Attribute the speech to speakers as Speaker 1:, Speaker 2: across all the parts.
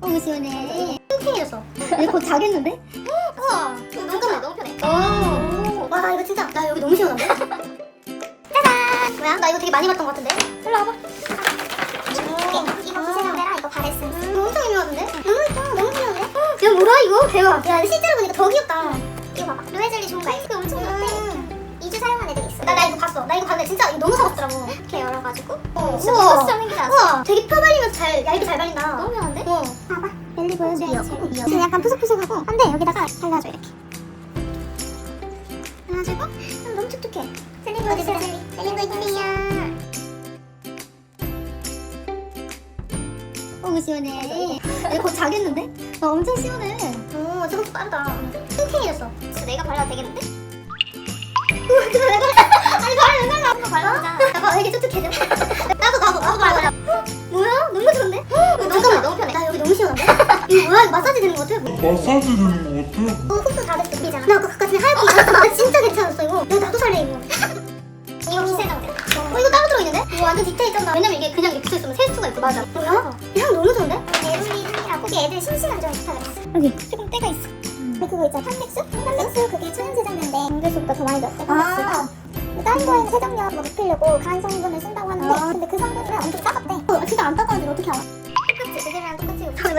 Speaker 1: 어우 시원해? 팽팽해졌어 이제 곧 자겠는데? 우와. 너무 편해 너무 편해. 오와 이거 진짜 나 여기 너무 시원한데? 짜잔! 뭐야? 나 이거 되게 많이 봤던 것 같은데? 일로 와봐. 이거 기세정대라 이거 바레스 음, 엄청 유명하던데? 너무 예뻐 너무 귀여운데? 야 뭐야 이거? 대박. 야 실제로 보니까 더 귀엽다. 이거 봐봐. 로에젤리 좋은 거 알지? 이거 엄청 좋대. 2주 사용한 애들이 있어. 나, 나 이거 봤어. 나 이거 봤는데 진짜 이거 너무 사봤더라고. 이렇게 열어가지고. 어,
Speaker 2: 우와.
Speaker 1: 우와. 되게 펴발리면서 잘 얇게 잘 발린 보여드려야지 저 약간 푸석푸석하고 한데 여기다가 발라줘 이렇게. 발라주고 음, 너무 촉촉해. 셀리 보여주세요 셀리. 셀리 보여주세요. 어우 시원해. 이제 곧 자겠는데? 나 엄청 시원해. 오 생각보다. 빠르다 진짜 내가 발라도 되겠는데? 우와 이거 뭐야 마사지 되는 거 같아?
Speaker 3: 마사지 되는 것 같아요.
Speaker 1: 어 흡수 다 됐어 그잖아 나 아까 그까지 하얗게 입었어. 나 진짜 괜찮았어 이거. 야 나도 살래 이거. 이거 기세정대 어 이거 따로 들어있는데? 이거 완전 디테일 쩐다 왜냐면 이게 그냥 이렇게 붙어있으면 셀 수가 있어. 맞아. 뭐야? 향 너무 좋은데? 에블리 향이라고. 이게 애들 심심한 점 했어 여기 조금 때가 있어. 근데 그거 있잖아. 탄백수? 탄백수? 그게 천연 세정제인데 음료수보다 더 많이 넣었대 탄백수가. 다른 거에는 세정력 뭐 높이려고 강한 성분을 쓴다고 하는데 근데 그 성분은 엄청 따갑대. 어, 진짜 안 따가운데 어떻게 알아?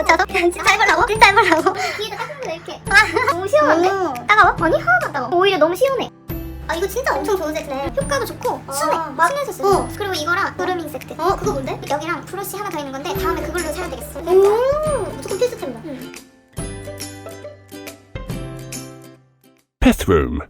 Speaker 1: 저기 맞춰서? 진짜 해보라고? 진짜 해보라고? 뒤에다 거 이렇게. 너무 시원한데? 따가워? 아니 하나도 안 따가워. 오히려 너무 시원해. 아 이거 진짜 엄청 좋은 세트네. 효과도 좋고 순해. 막 순해서 쓰고 어. 그리고 이거랑 그루밍 세트. 어 그거 뭔데? 여기랑 브러쉬 하나 더 있는 건데 다음에 그걸로 사야 되겠어. 오 무조건 필수템이다.
Speaker 4: Pet Room.